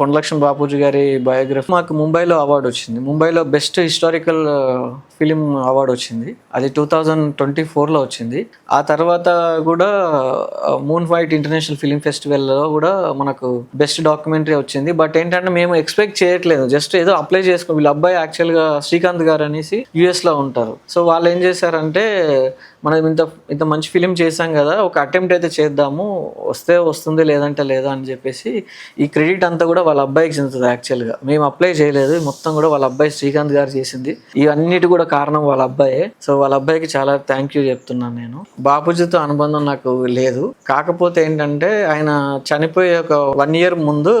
కొండలక్ష్మి బాపూజీ గారి బయోగ్రఫీ మాకు ముంబైలో అవార్డు వచ్చింది. ముంబైలో బెస్ట్ హిస్టారికల్ ఫిలిం అవార్డు వచ్చింది. అది టూ థౌజండ్ ట్వంటీ ఫోర్లో వచ్చింది. ఆ తర్వాత కూడా మూన్ వైట్ ఇంటర్నేషనల్ ఫిలిం ఫెస్టివల్లో కూడా మనకు బెస్ట్ డాక్యుమెంటరీ వచ్చింది. బట్ ఏంటంటే మేము ఎక్స్పెక్ట్ చేయట్లేదు. జస్ట్ ఏదో అప్లై చేసుకో వీళ్ళ అబ్బాయి యాక్చువల్గా శ్రీకాంత్ గారు అనేసి యుఎస్లో ఉంటారు. సో వాళ్ళు ఏం చేశారంటే మనం ఇంత ఇంత మంచి ఫిలిం చేశాం కదా ఒక అటెంప్ట్ అయితే చేద్దాము వస్తే వస్తుంది లేదంటే లేదా అని చెప్పేసి ఈ క్రెడిట్ అంతా కూడా వాళ్ళ అబ్బాయికి చెందుతుంది యాక్చువల్గా మేము అప్లై చేయలేదు. మొత్తం కూడా వాళ్ళ అబ్బాయి శ్రీకాంత్ గారు చేసింది. ఇవన్నిటి కూడా కారణం వాళ్ళ అబ్బాయే. సో వాళ్ళ అబ్బాయికి చాలా థ్యాంక్ యూ చెప్తున్నాను నేను. బాపూజీతో అనుబంధం నాకు లేదు. కాకపోతే ఏంటంటే ఆయన చనిపోయే ఒక వన్ ఇయర్ ముందు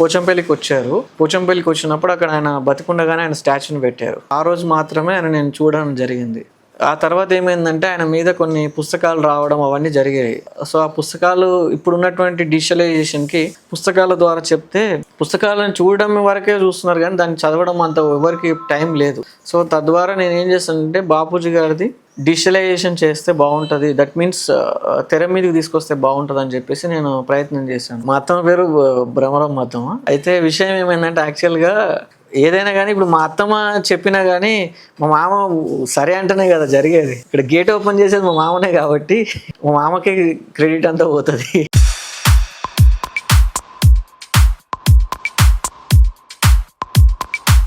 పోచంపల్లికి వచ్చారు. పోచంపల్లికి వచ్చినప్పుడు అక్కడ ఆయన బతికుండగానే ఆయన స్టాచ్యూని పెట్టారు. ఆ రోజు మాత్రమే ఆయన నేను చూడడం జరిగింది. ఆ తర్వాత ఏమైందంటే ఆయన మీద కొన్ని పుస్తకాలు రావడం అవన్నీ జరిగాయి. సో ఆ పుస్తకాలు ఇప్పుడు ఉన్నటువంటి డిజిటలైజేషన్కి పుస్తకాల ద్వారా చెప్తే పుస్తకాలను చూడడం వరకే చూస్తున్నారు కానీ దాన్ని చదవడం అంత ఎవరికి టైం లేదు. సో తద్వారా నేను ఏం చేస్తానంటే బాపూజీ గారిది డిజిటలైజేషన్ చేస్తే బాగుంటుంది. దట్ మీన్స్ తెర మీదకి తీసుకొస్తే బాగుంటుంది అని చెప్పేసి నేను ప్రయత్నం చేశాను. మా అత్తమ్మ పేరు భ్రమరం మతం అయితే విషయం ఏమైందంటే యాక్చువల్గా ఏదైనా కానీ ఇప్పుడు మా అత్తమ్మ చెప్పినా కానీ మా మామ సరే అంటేనే కదా జరిగేది. ఇక్కడ గేట్ ఓపెన్ చేసేది మా మామనే కాబట్టి మా మామకి క్రెడిట్ అంతా పోతుంది.